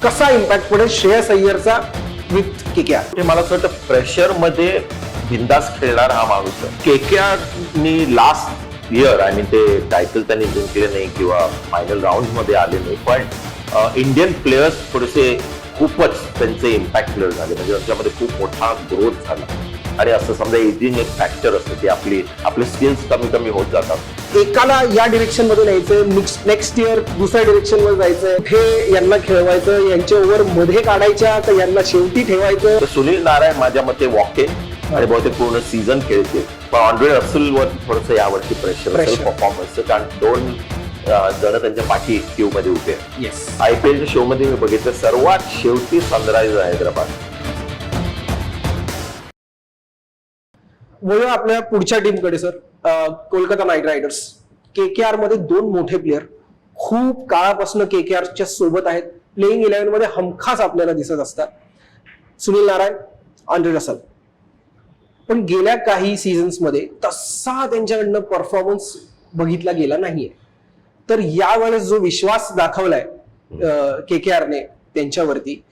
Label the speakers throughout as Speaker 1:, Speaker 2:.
Speaker 1: कसा इम्पॅक्ट पडेल श्रेयस अय्यरचा विथ केकेआर
Speaker 2: ते मला असं वाटतं प्रेशरमध्ये बिंदास खेळणार हा माणूस के केकेआर नी लास्ट इयर आय मीन ते टायटल त्यांनी जिंकले नाही किंवा फायनल राऊंडमध्ये आले नाही पण इंडियन प्लेयर्स थोडेसे खूपच त्यांचे इम्पॅक्ट प्लेअर झाले. म्हणजे त्यांच्यामध्ये खूप मोठा ग्रोथ झाला. आणि असं समजा एजिंग एक फॅक्टर असतं की आपली आपले स्किल्स कमी कमी होत जातात.
Speaker 1: एकाला या डिरेक्शनमध्ये न्यायचं नेक्स्ट इयर दुसऱ्या डिरेक्शनमध्ये जायचं हे यांना खेळवायचं यांच्या ओव्हरमध्ये काढायच्या तर यांना शेवटी ठेवायचं.
Speaker 2: तर सुनील नारायण माझ्या मते वॉकेन आणि बहुतेक पूर्ण सीझन खेळतील. पण ऑन्ड्रे रसल वर थोडस यावरती प्रेशर असेल. परफॉर्मन्स कारण दोन जण त्यांच्या पाठी क्यू मध्ये उभे. आय पी एलच्या शो मध्ये मी बघितलं सर्वात शेवटी सनरायझर हैदराबाद
Speaker 1: वळूया आपल्या पुढच्या टीमकडे sir Kolkata Knight Riders. K K आरमध्ये दोन मोठे प्लेअर खूप काळापासून के के आरच्या सोबत आहेत. प्लेईंग इलेव्हनमध्ये हमखास आपल्याला दिसत असतात. Sunil Narayan Andre Russell. पण गेल्या काही सीझन्समध्ये तसा त्यांच्याकडनं परफॉर्मन्स बघितला गेला नाहीये. तर यावेळेस जो विश्वास दाखवलाय के के आरने त्यांच्यावरती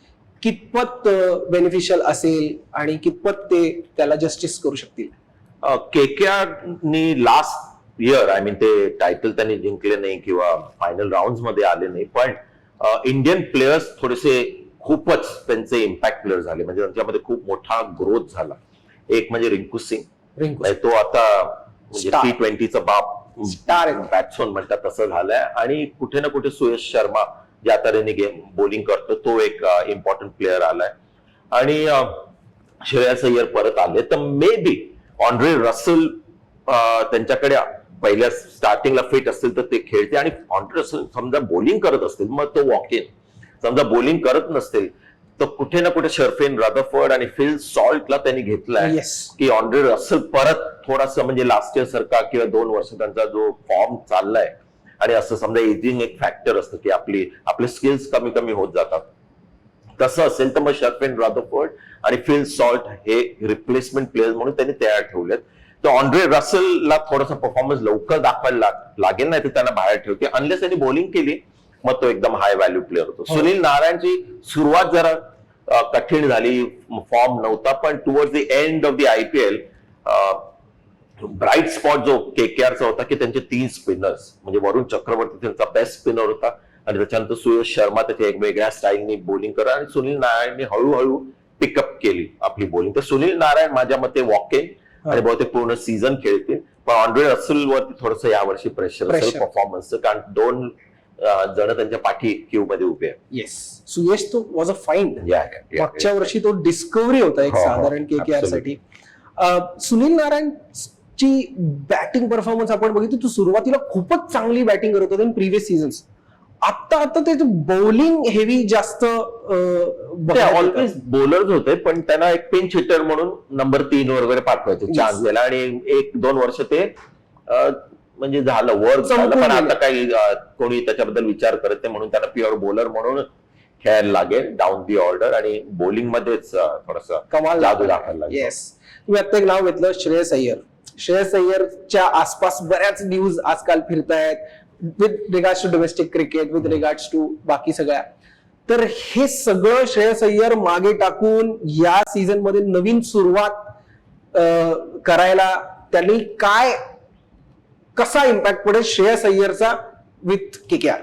Speaker 1: कितपत बेनिफिशियल असेल आणि कितपत ते त्याला जस्टिस करू शकतील?
Speaker 2: के के आर नी लास्ट इयर आय मीन ते टायटल त्यांनी जिंकले नाही किंवा फायनल राऊंडमध्ये आले नाही पण इंडियन प्लेयर्स थोडेसे खूपच त्यांचे इम्पॅक्ट प्लेअर झाले. म्हणजे त्यांच्यामध्ये खूप मोठा ग्रोथ झाला. एक म्हणजे रिंकू सिंग.
Speaker 1: रिंकू
Speaker 2: तो आता म्हणजे. टी ट्वेंटीचा बाप
Speaker 1: आहे.
Speaker 2: बॅट्समन म्हणतात तसं झालंय. आणि कुठे ना कुठे सुयश शर्मा ज्या तऱ्हेने गेम बॉलिंग करतो तो एक इम्पॉर्टंट प्लेअर आलाय. आणि श्रेयस अय्यर परत आले. तर मे बी ऑन्ड्रे रसल त्यांच्याकडे पहिल्या स्टार्टिंगला फिट असतील तर ते खेळते. आणि ऑन्ड्रे रसल समजा बॉलिंग करत असतील मग तो वॉक इन समजा बॉलिंग करत नसतील तर कुठे ना कुठे शर्फेन रदरफर्ड आणि फिल सॉल्टला त्यांनी घेतलाय की ऑन्ड्रे रसल परत थोडासा म्हणजे लास्ट इयर सारखा किंवा दोन वर्ष त्यांचा जो फॉर्म चाललाय. आणि असं समजा एजिंग एक फॅक्टर असतं की आपली आपले स्किल्स कमी कमी होत जातात. तसं असेल तर मग शर्फेन रदरफर्ड आणि फिल सॉल्ट हे रिप्लेसमेंट प्लेयर्स म्हणून त्यांनी तयार ठेवलेत. तर ऑन्ड्रे रसलला थोडासा परफॉर्मन्स लवकर दाखवायला लाग- लागेल नाही तर त्यांना बाहेर ठेवते. अनलेस त्यांनी बॉलिंग केली मग तो एकदम हाय व्हॅल्यू प्लेअर होतो.
Speaker 1: हो.
Speaker 2: सुनील नारायणची सुरुवात जरा कठीण झाली. फॉर्म नव्हता पण toward the end of the IPL bright spot जो केकेआरचा होता की त्यांचे तीन स्पिनर्स म्हणजे वरुण चक्रवर्ती त्यांचा बेस्ट स्पिनर होता. आणि त्याच्यानंतर सुयश शर्मा त्याच्या एक वेगळ्या स्टाईलनी बॉलिंग करा आणि सुनील नारायणने हळूहळू पिकअप केली आपली बॉलिंग तर सुनील नारायण माझ्या मते वॉकेन आणि बहुतेक पूर्ण सीझन खेळतील. पण ऑन्ड्रे रसल वरती थोडस यावर्षी प्रेशर असेल. परफॉर्मन्सचं कारण दोन जण त्यांच्या पाठी क्यू मध्ये उभे आहेत.
Speaker 1: येस सुयश तो वॉज अ फाईन. मागच्या वर्षी तो डिस्कवरी होता एक
Speaker 2: हो, हो,
Speaker 1: साधारण के के आरसाठी. सुनील नारायण ची बॅटिंग परफॉर्मन्स आपण बघितली तो सुरुवातीला खूपच चांगली बॅटिंग करत होता प्रिव्हियस सीझन्स आता आता ते बॉलिंग हेवी जास्त.
Speaker 2: ऑलवेज बॉलर्स होते पण त्यांना एक पिंच हिटर म्हणून नंबर तीन वर वगैरे पाठवायचे. चान्स द्यायला. आणि एक दोन वर्ष ते म्हणजे झालं वर्क झालं. पण
Speaker 1: गेले.
Speaker 2: आता काही कोणी त्याच्याबद्दल विचार करत नाही म्हणून त्यांना प्युअर बॉलर म्हणून खेळायला लागेल डाऊन दी ऑर्डर आणि बॉलिंग मध्येच थोडस
Speaker 1: कमाल
Speaker 2: जादू दाखवायला लागेल.
Speaker 1: येस तुम्ही आता एक नाव घेतलं श्रेयस अय्यर. श्रेयस अय्यरच्या आसपास बऱ्याच न्यूज आजकाल फिरतायत. With regards to domestic cricket with regards to बाकी सगळ्या. तर हे सगळं श्रेयस अय्यर मागे टाकून या सीझनमध्ये नवीन सुरुवात अं, करायला त्यांनी काय कसा इम्पॅक्ट पडेल Shreyas अय्यरचा with K K R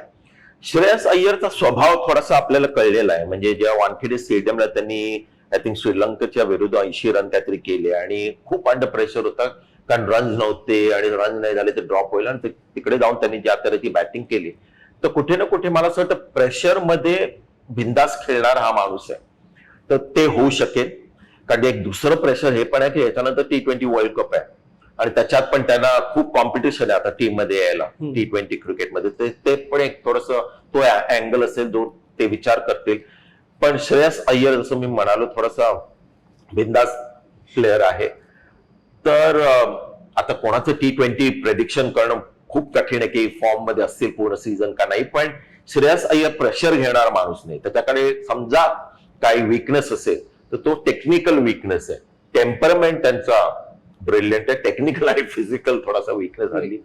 Speaker 2: Shreyas अय्यरचा स्वभाव थोडासा आपल्याला कळलेला आहे. म्हणजे जेव्हा वानखेडे स्टेडियमला त्यांनी आय थिंक श्रीलंकेच्या विरुद्ध ऐंशी रन काहीतरी केले आणि खूप अंडर प्रेशर होता. कारण रन्स नव्हते आणि रन नाही झाले ते ड्रॉप होईल. आणि तिकडे जाऊन त्यांनी ज्या तऱ्हेची बॅटिंग केली. तर कुठे ना कुठे मला असं वाटतं प्रेशरमध्ये बिंदास खेळणारा हा माणूस आहे. तर ते होऊ शकेल. कारण एक दुसरं प्रेशर हे पण आहे की याच्यानंतर टी ट्वेंटी वर्ल्ड कप आहे. आणि त्याच्यात पण त्यांना खूप कॉम्पिटिशन आहे आता टीममध्ये यायला. टी ट्वेंटी क्रिकेटमध्ये ते ते पण एक थोडस तो अँगल असेल जो ते विचार करतील. पण श्रेयस अय्यर जसं मी म्हणालो थोडासा बिंदास प्लेअर आहे. तर आता कोणाचं टी ट्वेंटी प्रेडिक्शन करणं खूप कठीण आहे की फॉर्ममध्ये असतील पूर्ण सीझन का नाही पण श्रेयस अय्यर प्रेशर घेणार माणूस नाही त्याच्याकडे समजा काही विकनेस असेल तर तो टेक्निकल विकनेस आहे. टेम्परमेंट त्यांचा ब्रिलियंट आहे. टेक्निकल आणि फिजिकल थोडासा विकनेस झाली.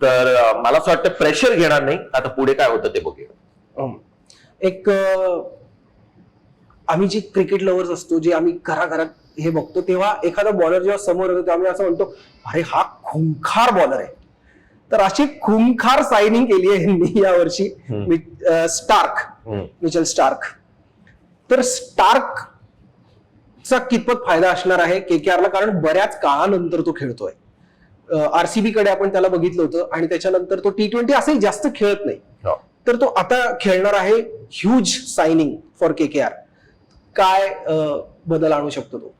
Speaker 2: तर मला असं वाटतं प्रेशर घेणार नाही. आता पुढे काय होतं ते बघूया.
Speaker 1: एक आम्ही जे क्रिकेट लवर्स असतो जे आम्ही घराघरात हे बघतो तेव्हा एखादा बॉलर जेव्हा समोर येतो तेव्हा आम्ही असं म्हणतो अरे हा खुंखार बॉलर आहे. तर अशी खुंखार सायनिंग केली आहे यांनी यावर्षी. मी- अं, स्टार्क. मिचल स्टार्क तर स्टार्क चा कितपत फायदा असणार आहे केकेआरला कारण बऱ्याच काळानंतर तो खेळतोय. आरसीबी कडे आपण त्याला बघितलं होतं आणि त्याच्यानंतर तो टी ट्वेंटी असंही जास्त खेळत नाही.
Speaker 2: हो.
Speaker 1: तर तो आता खेळणार आहे ह्यूज सायनिंग फॉर केकेआर काय अं, बदल आणू शकतो तो?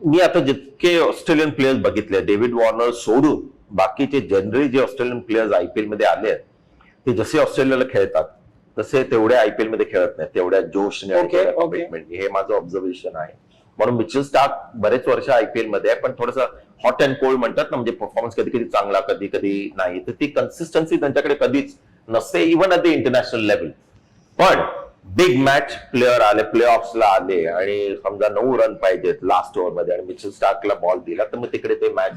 Speaker 2: मी आता जितके ऑस्ट्रेलियन प्लेयर्स बघितले डेव्हिड वॉर्नर सोडून बाकीचे जनरली जे ऑस्ट्रेलियन प्लेयर्स आयपीएलमध्ये आले आहेत ते जसे ऑस्ट्रेलियाला खेळतात तसे तेवढ्या आयपीएलमध्ये खेळत नाही तेवढ्या जोशने ने. हे माझं ऑब्झर्वेशन आहे. म्हणून मिचल स्टार्क बरेच वर्ष आयपीएलमध्ये आहे पण थोडंसं हॉट अँड कोल्ड म्हणतात ना म्हणजे परफॉर्मन्स कधी कधी चांगला कधी कधी नाही. तर ती कन्सिस्टन्सी त्यांच्याकडे कधीच नसते even at the international level पण बिग मॅच प्लेअर आले प्ले ला आले आणि समजा नऊ रन पाहिजेत लास्ट ओव्हरमध्ये आणि मिचल स्टार्कला बॉल दिला तर मग तिकडे ते मॅच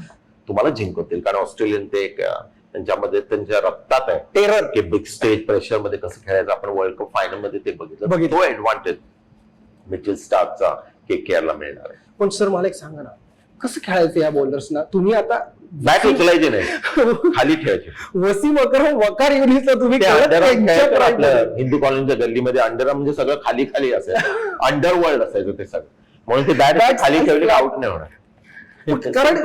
Speaker 2: तुम्हाला जिंकवतील कारण ऑस्ट्रेलियन ते एक, त्यांच्यामध्ये त्यांच्या रक्तात आहे.
Speaker 1: टेरर
Speaker 2: की बिग स्टेज प्रेशरमध्ये कसं खेळायचं आपण वर्ल्ड कप फायनलमध्ये ते बघितलं. तो ऍडव्हान्टेज मिचल स्टार्कचा के ला मिळणार आहे.
Speaker 1: पण सर मला एक सांगा ना. कसं खेळायचं या बॉलर्सना तुम्ही आता
Speaker 2: बॅट उचलायचे नाही. खाली ठेवायचे
Speaker 1: वसीम अकरम वकार युनिसला तुम्ही.
Speaker 2: हिंदू कॉलनीच्या गल्लीमध्ये. अंडर म्हणजे सगळं खाली खाली असायचं. अंडरवर्ल्ड असायचं ते सगळं. म्हणून ते बॅट खाली ठेवली. आउट नाही होणार.
Speaker 1: कारण-.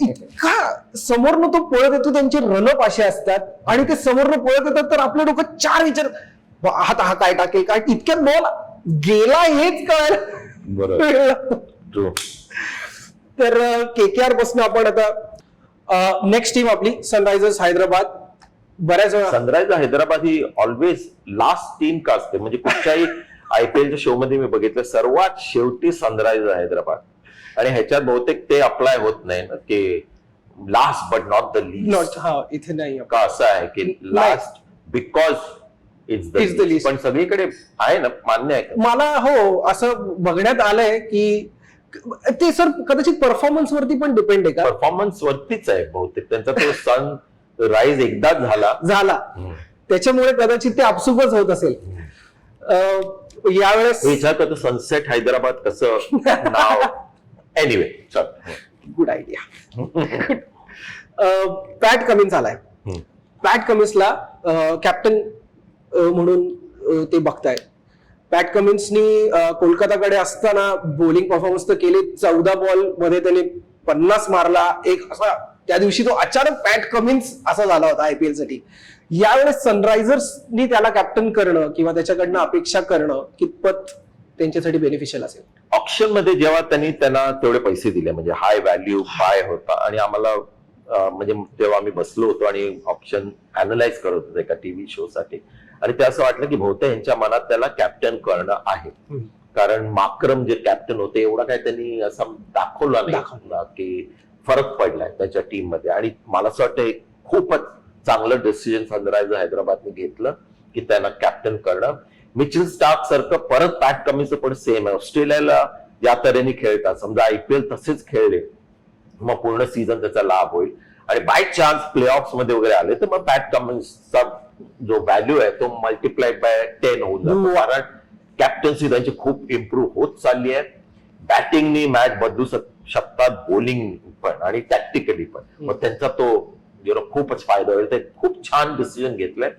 Speaker 1: इतका समोरनं तो पळत येतो त्यांचे रनअप असे असतात आणि ते समोरनं पळत येतात तर आपल्या डोक्यात चार विचार "वा, आता हा काय टाकेल? काय इतक्यात बॉल गेला हेच
Speaker 2: बरोबर
Speaker 1: कळलं
Speaker 2: True.
Speaker 1: तर केकेआरपासून आपण आता. नेक्स्ट टीम आपली सनरायझर्स हैदराबाद. बऱ्याच वेळा
Speaker 2: सनरायझर हैदराबाद ही ऑलवेज लास्ट टीम का असते. म्हणजे कुठच्याही आयपीएलच्या शो मध्ये मी बघितलं सर्वात शेवटी सनरायझर हैदराबाद. आणि ह्याच्यात बहुतेक ते अप्लाय होत नाही ना की last but not the least
Speaker 1: हा इथे नाही
Speaker 2: का असं आहे की last because it's the
Speaker 1: least.
Speaker 2: पण सगळीकडे आहे ना मान्य आहे का?
Speaker 1: मला हो असं बघण्यात आलंय की ते सर कदाचित परफॉर्मन्स वरती पण डिपेंड आहे का?
Speaker 2: परफॉर्मन्स वरतीच आहे बहुतेक. त्यांचा तो सन राईज एकदाच झाला.
Speaker 1: झाला. त्याच्यामुळे कदाचित ते अपसुकच होत असेल. यावेळेस
Speaker 2: विचार करतो सनसेट हैदराबाद कसं नाव. एनिवे चल.
Speaker 1: गुड आयडिया पॅट कमिन्स आलाय. पॅट कमिन्सला कॅप्टन म्हणून ते बघतायत. पॅट कमिन्सनी कोलकाताकडे असताना बॉलिंग परफॉर्मन्स तर केली. चौदा बॉलमध्ये त्याने पन्नास मारला. एक असा त्या दिवशी तो अचानक पॅट कमिन्स असा झाला होता आयपीएलसाठी. यावेळेस सनरायझर्सनी त्याला कॅप्टन करणं किंवा त्याच्याकडनं अपेक्षा करणं कितपत त्यांच्यासाठी बेनिफिशियल असेल?
Speaker 2: ऑप्शनमध्ये जेव्हा त्यांनी त्यांना तेवढे पैसे दिले म्हणजे हाय व्हॅल्यू हाय होता आणि आम्हाला म्हणजे तेव्हा आम्ही बसलो होतो आणि ऑप्शन अनालाइज करत होतो एका टीव्ही शो साठी आणि ते असं वाटलं की बहुतेक यांच्या मनात त्याला कॅप्टन करणं आहे. कारण माक्रम जे कॅप्टन होते एवढा काय त्यांनी असं दाखवला
Speaker 1: दाखवलं.
Speaker 2: नाही की फरक पडलाय त्याच्या टीममध्ये आणि मला असं वाटतं खूपच चांगलं डिसिजन सनरायझर हैदराबादने घेतलं की त्यांना कॅप्टन करणं. मिचिल स्टार्क सारखं परत पॅट कमीचं पण सेम आहे. ऑस्ट्रेलियाला या तऱ्हेने खेळतात. समजा आयपीएल तसेच खेळले. मग पूर्ण सीझन त्याचा लाभ होईल. आणि बाय चान्स प्ले ऑफमध्ये वगैरे आले तर मग पॅट कमिन्सचा जो व्हॅल्यू आहे तो मल्टिप्लाइड बाय टेन होऊन जातो. कारण कॅप्टन्सी त्यांची खूप इम्प्रूव्ह होत चालली आहे. बॅटिंगनी मॅच बदलू शक- शकतात बॉलिंग पण आणि टॅक्टिकली पण. मग त्यांचा तो खूपच फायदा होईल. ते खूप छान डिसिजन घेतलंय.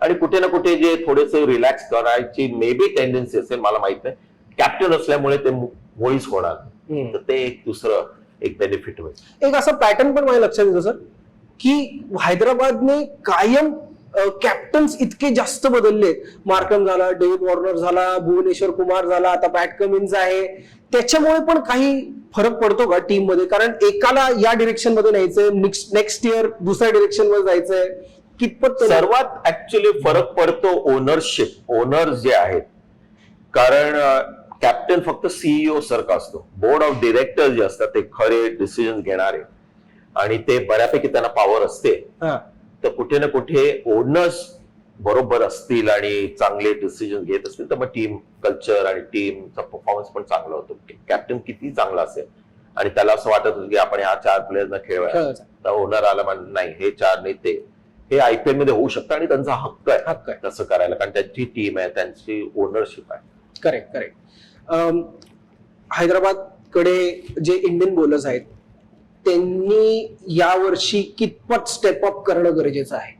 Speaker 2: आणि कुठे ना कुठे जे थोडेसे रिलॅक्स करायची मे बी टेंडन्सी असेल मला माहीत नाही. कॅप्टन असल्यामुळे ते मुळीच होणार. तर ते एक दुसरं एक बेनिफिट होईल.
Speaker 1: एक असा पॅटर्न पण माझ्या लक्षात येतो सर की हैदराबादने कायम कॅप्टन्स इतके जास्त बदलले. मार्कम झाला डेव्हिड वॉर्नर झाला भुवनेश्वर कुमार झाला आता पॅट कमिन्स आहे. त्याच्यामुळे पण काही फरक पडतो का टीममध्ये कारण एकाला या डिरेक्शनमध्ये न्यायचंय नेक्स्ट इयर दुसऱ्या डिरेक्शनमध्ये जायचंय. कितपत
Speaker 2: सर्वात ऍक्च्युली फरक पडतो ओनरशिप ओनर जे आहेत. कारण कॅप्टन फक्त सीईओ सारखा असतो. बोर्ड ऑफ डिरेक्टर जे असतात ते खरे डिसिजन घेणारे. आणि ते बऱ्यापैकी त्यांना पॉवर असते. तर कुठे ना कुठे ओनर्स बरोबर असतील आणि चांगले डिसिजन घेत असतील तर मग टीम कल्चर आणि टीमचा परफॉर्मन्स पण चांगला होतो. कॅप्टन किती चांगला असेल. आणि त्याला असं वाटत होतं की आपण ह्या चार प्लेयर्सना
Speaker 1: खेळायचा.
Speaker 2: तर ओनर आला म्हण नाही हे चार नाही ते. हे आयपीएलमध्ये होऊ शकतं आणि त्यांचा हक्क आहे.
Speaker 1: हक्क आहे.
Speaker 2: तसं करायला. कारण त्यांची टीम आहे त्यांची ओनरशिप आहे.
Speaker 1: करेक्ट करेक्ट हैदराबादकडे जे इंडियन बॉलर्स आहेत त्यांनी यावर्षी कितपत स्टेप अप करणं गरजेचं आहे.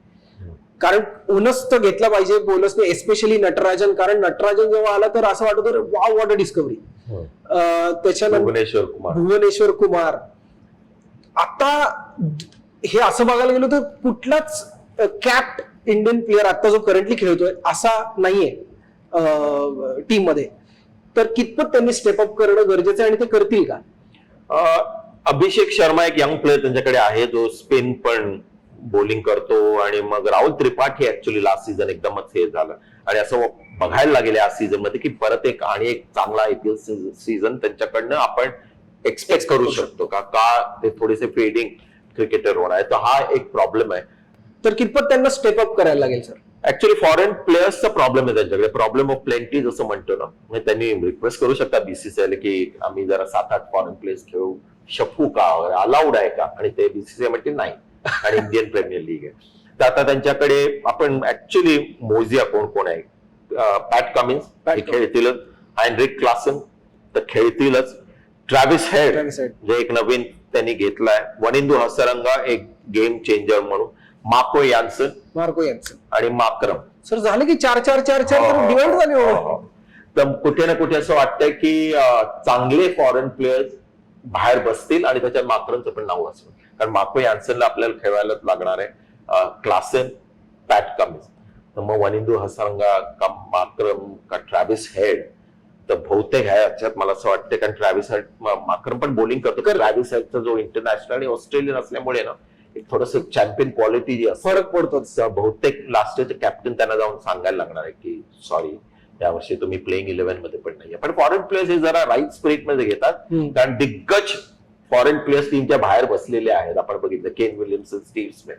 Speaker 1: कारण ओनस तर घेतला पाहिजे बॉलर्सने एस्पेशली नटराजन. कारण नटराजन जेव्हा आला तर असं वाटत वा वॉट अ डिस्कवरी त्याच्यानंतर
Speaker 2: भुवनेश्वर कुमार.
Speaker 1: भुवनेश्वर कुमार. आता हे असं बघायला गेलो तर कुठलाच कॅप्ट इंडियन प्लेअर आता जो करंटली खेळतोय असा नाहीये टीममध्ये. तर कितपत त्यांनी स्टेप अप करणं गरजेचं आहे आणि ते करतील का?
Speaker 2: अं, अभिषेक शर्मा एक यंग प्लेअर त्यांच्याकडे आहे जो स्पिन पण बॉलिंग करतो आणि मग Rahul Tripathi actually last season एकदमच हे झालं. आणि असं बघायला लागेल या सीझनमध्ये की परत एक आणि एक चांगला आयपीएल सीझन त्यांच्याकडनं आपण एक्सपेक्ट करू शकतो. का का ते थोडेसे फेडिंग क्रिकेटर होणार आहे. तर हा एक प्रॉब्लेम आहे.
Speaker 1: तर कितपत त्यांना स्टेप अप करायला लागेल सर
Speaker 2: ऍक्च्युली फॉरेन प्लेयर्सचा प्रॉब्लेम आहे त्यांच्याकडे. प्रॉब्लेम ऑफ प्लेंटी जसं म्हणतो ना. म्हणजे त्यांनी रिक्वेस्ट करू शकता बीसीसीआय की आम्ही जरा सात आठ फॉरेन प्लेयर्स खेळू. शकू का अलाउड आहे का? आणि ते बीसीसीआय म्हणते नाही. आणि इंडियन प्रीमियर लीग आहे. तर आता त्यांच्याकडे आपण ऍक्च्युली मोजिया कोण कोण आहे? पॅट कमिन्स हे खेळतीलच. अँड्रिक क्लासन तर खेळतीलच. Travis head. जे एक नवीन त्यांनी घेतलाय. वनिंदू हसरंगा एक गेम चेंजर म्हणून. माको यान्सन
Speaker 1: मार्को यांचं
Speaker 2: आणि माक्रम.
Speaker 1: सर झालं की चार चार चार चार तर डिवाइड झाले
Speaker 2: हो,
Speaker 1: हो.
Speaker 2: हो. तर कुठे ना कुठे असं वाटतंय की चांगले फॉरेन प्लेयर्स बाहेर बसतील आणि त्याच्यात माक्रमचं पण नाव असेल. कारण माको यान्सनला आपल्याला खेळायलाच लागणार आहे क्लासन पॅट कमिन्स तर मग वनिंदू हसरंगा का माक्रम का ट्रॅव्हिस हेड तर बहुतेक ह्या याच्यात मला असं वाटतं कारण ट्रॅव्हिस हेड माक्रम पण बॉलिंग करतो
Speaker 1: करतो.
Speaker 2: ट्रॅव्हिस हेडचा जो इंटरनॅशनल आणि ऑस्ट्रेलियन असल्यामुळे ना एक थोडस चॅम्पियन क्वालिटी जी
Speaker 1: फरक पडतो.
Speaker 2: बहुतेक लास्ट कॅप्टन त्यांना जाऊन सांगायला लागणार आहे की सॉरी यावर्षी तुम्ही प्लेइंग इलेव्हनमध्ये पण नाहीये. पण फॉरेन प्लेयर्स हे जरा राईट स्पिरिटमध्ये घेतात. कारण दिग्गज फॉरेन प्लेयर्स टीमच्या बाहेर बसलेले आहेत. आपण बघितलं केन विलियमसन स्टीव्ह स्मिथ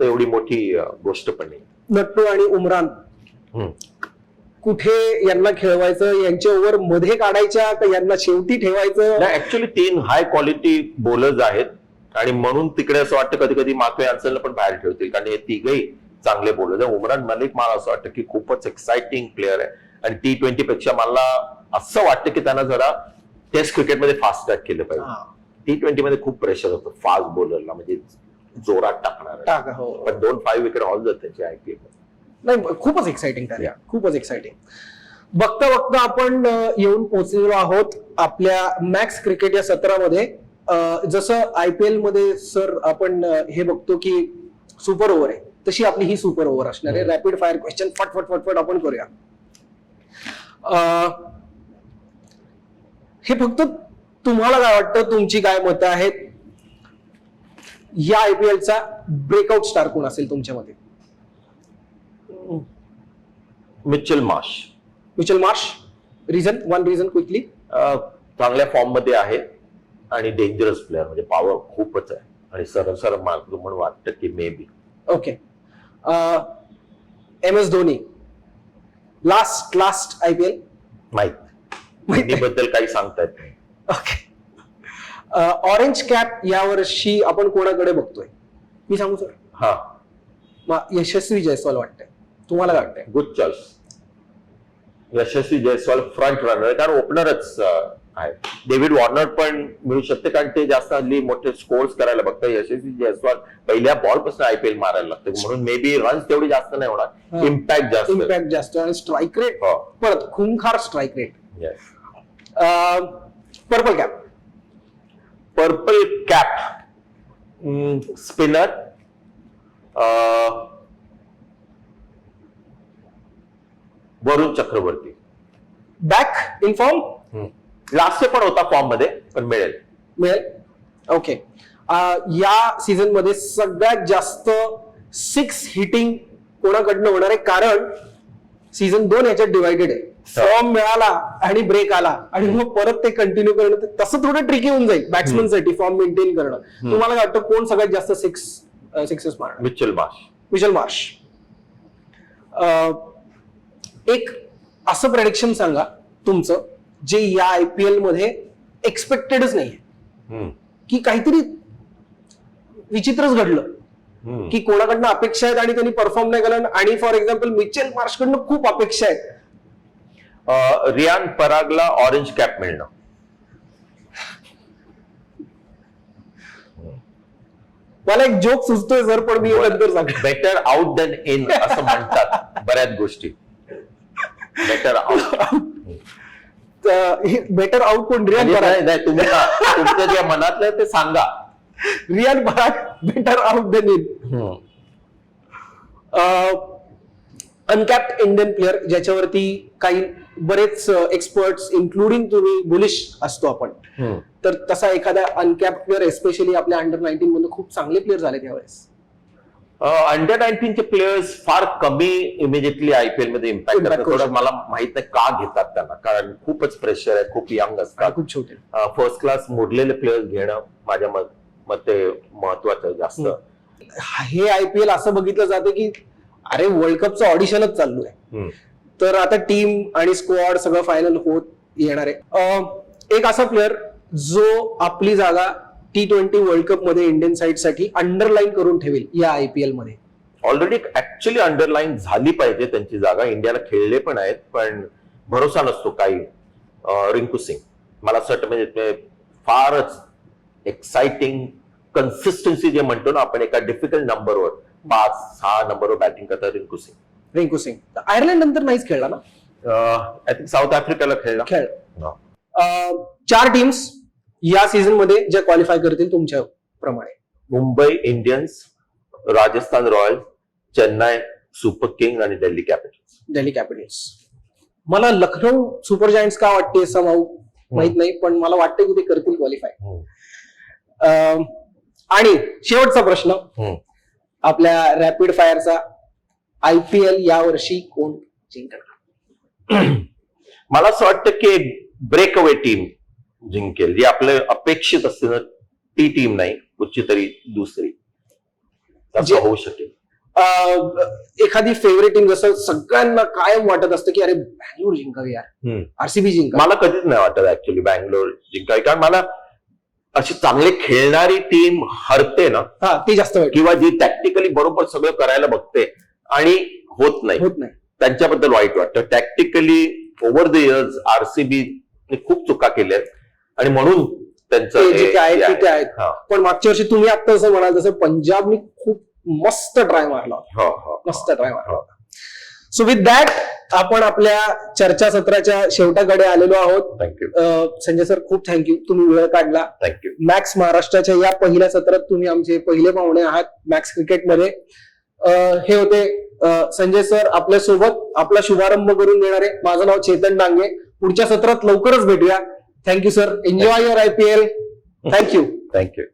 Speaker 2: तर एवढी मोठी गोष्ट पण नाही.
Speaker 1: नट्टू आणि उमरान. कुठे यांना खेळवायचं यांच्या ओव्हरमध्ये काढायच्या का यांना शेवटी ठेवायचं?
Speaker 2: नाही ऍक्च्युली तीन हाय क्वालिटी बॉलर्स आहेत. आणि म्हणून तिकडे असं वाटतं कधी कधी माको यान्सनला पण बाहेर ठेवतील. कारण हे तिघही चांगले बॉलर उमरान मलिक मला असं वाटतं की खूपच एक्साइटिंग प्लेअर आहे. आणि टी ट्वेंटी पेक्षा मला असं वाटतं की त्यांना जरा टेस्ट क्रिकेटमध्ये फास्ट ट्रॅक केलं पाहिजे. टी ट्वेंटी मध्ये खूप प्रेशर होतं. फास्ट बॉलरला म्हणजे जोरात टाकणार.
Speaker 1: टाका हो.
Speaker 2: पण दोन फाईव्ह विकेट हॉल जात त्याचे आयपीएल
Speaker 1: नाही खूपच एक्साइटिंग खूपच एक्साइटिंग बघता बघता आपण येऊन पोहोचलेलो आहोत आपल्या मॅक्स क्रिकेट या सत्रामध्ये. जसं आय पी मध्ये सर आपण हे बघतो की सुपर ओव्हर आहे. तशी आपली ही सुपर ओव्हर असणार आहे. रॅपिड फायर क्वेश्चन फटफट फटफट आपण करूया. हे फक्त तुम्हाला काय वाटतं? तुमची काय मतं आहेत? या आयपीएलचा ब्रेकआउट स्टार कोण असेल तुमच्या मते?
Speaker 2: Mitchell Marsh
Speaker 1: Mitchell Marsh? Reason one reason quickly
Speaker 2: चांगल्या फॉर्ममध्ये आहे आणि डेंजरस प्लेअर म्हणजे पॉवर खूपच आहे. आणि सरळ सरळ मार्क म्हणून वाटतं की may be
Speaker 1: okay M S Dhoni. Last last I P L
Speaker 2: माहीत. बद्दल काही सांगता येत नाही
Speaker 1: ओके ऑरेंज कॅप यावर्षी आपण कोणाकडे बघतोय? मी सांगू सर
Speaker 2: हा.
Speaker 1: यशस्वी जयस्वाल वाटतंय. तुम्हाला काय वाटतंय?
Speaker 2: Good choice Yashasvi Jaiswal front runner कारण ओपनरच आहे. डेव्हिड वॉर्नर पण मिळू शकते कारण ते जास्त हल्ली मोठे स्कोर्स करायला बघतात. यशस्वी जयस्वाल पहिल्या बॉलपासून आयपीएल मारायला लागते म्हणून मे बी रन्स तेवढी जास्त नाही. होणार. इम्पॅक्ट जास्त.
Speaker 1: इम्पॅक्ट जास्त. आणि स्ट्राईक रेट
Speaker 2: हो.
Speaker 1: परत खूंखार strike rate. Purple cap
Speaker 2: purple cap spinner Varun Chakravarthy.
Speaker 1: Back in form
Speaker 2: last पण होता फॉर्ममध्ये पण मिळेल.
Speaker 1: मिळेल? ओके या सीझनमध्ये सगळ्यात जास्त सिक्स हिटिंग कोणाकडनं होणार आहे? कारण सीझन दोन याच्यात डिवायडेड आहे. फॉर्म मिळाला आणि ब्रेक आला. आणि मग परत ते कंटिन्यू करणं तसं थोडं ट्रिकी होऊन जाईल बॅट्समनसाठी फॉर्म मेंटेन करणं तुम्हाला काय वाटतं कोण सगळ्यात जास्त सिक्स सिक्सेस मारणार?
Speaker 2: Mitchell Marsh
Speaker 1: Mitchell Marsh. एक असं प्रेडिक्शन सांगा तुमचं. जे या आय पी एलमध्ये एक्सपेक्टेडच नाहीये.
Speaker 2: हम्म.
Speaker 1: की काहीतरी विचित्रच घडलं. की कोणाकडनं अपेक्षा आहेत आणि त्यांनी परफॉर्म नाही केलं. आणि फॉर एक्झाम्पल मिचेल मार्शकडनं खूप अपेक्षा आहेत.
Speaker 2: रियान परागला ऑरेंज कॅप मिळणं.
Speaker 1: मला एक जोक सुचतोय सर पण मी नंतर
Speaker 2: बेटर आउट देन इन असं म्हणतात बऱ्याच गोष्टी. बेटर आउट
Speaker 1: बेटर आउट कोण रियान पराग.
Speaker 2: तुम्ही ना, तुमचं जे मनातलं ते सांगा.
Speaker 1: Riyan Parag better out than in uncapped Indian player ज्याच्यावरती काही बरेच एक्सपर्ट्स इन्क्लुडिंग तुम्ही बुलिश असतो आपण. तर तसा एखादा अनकॅप्ड प्लेअर एस्पेशली आपल्या अंडर नाईन्टीन मध्ये खूप चांगले प्लेअर झाले त्यावेळेस
Speaker 2: अंडर नाईन्टीनचे प्लेयर्स फार कमी इमिजिएटली आयपीएलमध्ये इम्पॅक्ट
Speaker 1: Impact
Speaker 2: करतात.
Speaker 1: करू
Speaker 2: थोडं मला माहीत नाही का घेतात त्यांना कारण खूपच प्रेशर आहे खूप यंग असतात.
Speaker 1: खूप छोटे.
Speaker 2: फर्स्ट क्लास मोडलेले प्लेयर्स घेणं माझ्या मत महत्वाचं जास्त.
Speaker 1: हे आयपीएल असं बघितलं जातं की अरे वर्ल्ड कपचं ऑडिशनच चालू आहे. तर आता टीम आणि स्क्वॉड सगळं फायनल होत येणार आहे. एक असा प्लेअर जो आपली जागा टी ट्वेंटी वर्ल्ड कपमध्ये इंडियन साईडसाठी अंडरलाईन करून ठेवेल या आयपीएलमध्ये.
Speaker 2: ऑलरेडी ऍक्च्युली अंडरलाईन झाली पाहिजे त्यांची जागा. इंडियाला खेळले पण आहेत पण भरोसा नसतो काही. रिंकू सिंग. मला असं वाटतं म्हणजे फारच एक्साइटिंग कन्सिस्टन्सी जे म्हणतो ना आपण एका डिफिकल्ट नंबरवर पाच सहा नंबरवर बॅटिंग करतात रिंकू सिंग.
Speaker 1: रिंकू सिंग. आयर्लंड नंतर नाहीच खेळला ना?
Speaker 2: आय थिंक साऊथ आफ्रिकाला खेळला.
Speaker 1: खेळ चार टीम्स या सीझनमध्ये ज्या क्वालिफाय करतील तुमच्या प्रमाणे.
Speaker 2: Mumbai Indians Rajasthan Royals Chennai Super King आणि दिल्ली कॅपिटल्स.
Speaker 1: दिल्ली कॅपिटल्स. मला लखनौ सुपर जायंट्स का वाटते समाऊ माहीत नाही पण मला वाटतं की ते करतील क्वालिफाय आणि शेवटचा प्रश्न. आपल्या रॅपिड फायरचा आयपीएल या वर्षी कोण जिंकणार?
Speaker 2: मला असं वाटतं की ब्रेक अवे टीम जिंकेल जी आपलं अपेक्षित असते ना ती टीम नाही कुठची तरी दुसरी. होऊ शकेल.
Speaker 1: एखादी फेवरेट टीम जसं सगळ्यांना कायम वाटत असतं की अरे बँगलोर जिंकावी यार. आरसीबी जिंका
Speaker 2: मला कधीच नाही वाटत ऍक्च्युली बँगलोर जिंकावी कारण मला अशी चांगली खेळणारी टीम हरते ना.
Speaker 1: हा ते जास्त
Speaker 2: किंवा जी टॅक्टिकली बरोबर सगळं करायला बघते आणि होत नाही.
Speaker 1: होत नाही.
Speaker 2: त्यांच्याबद्दल वाईट वाटतं. Tactically over the years RCB खूप चुका केल्या आहेत आणि म्हणून त्यांचं
Speaker 1: ते जे आहेत ते. पण मागच्या वर्षी तुम्ही आता असं म्हणाल तसं पंजाबनी खूप मस्त ट्राय मारला होता. मस्त ट्राय मारला
Speaker 2: हो.
Speaker 1: सो विथ दॅट आपण आपल्या चर्चा सत्राच्या शेवटाकडे आलेलो आहोत.
Speaker 2: थँक्यू
Speaker 1: संजय सर खूप थँक्यू तुम्ही वेळ काढला.
Speaker 2: थँक्यू
Speaker 1: मॅक्स महाराष्ट्राच्या या पहिल्या सत्रात तुम्ही आमचे पहिले पाहुणे आहात मॅक्स क्रिकेटमध्ये हे होते संजय सर आपल्यासोबत आपला शुभारंभ करून देणारे. माझं नाव चेतन डांगे. पुढच्या सत्रात लवकरच भेटूया. Thank you, sir. Enjoy Thank your IPL. Thank
Speaker 2: you. Thank you.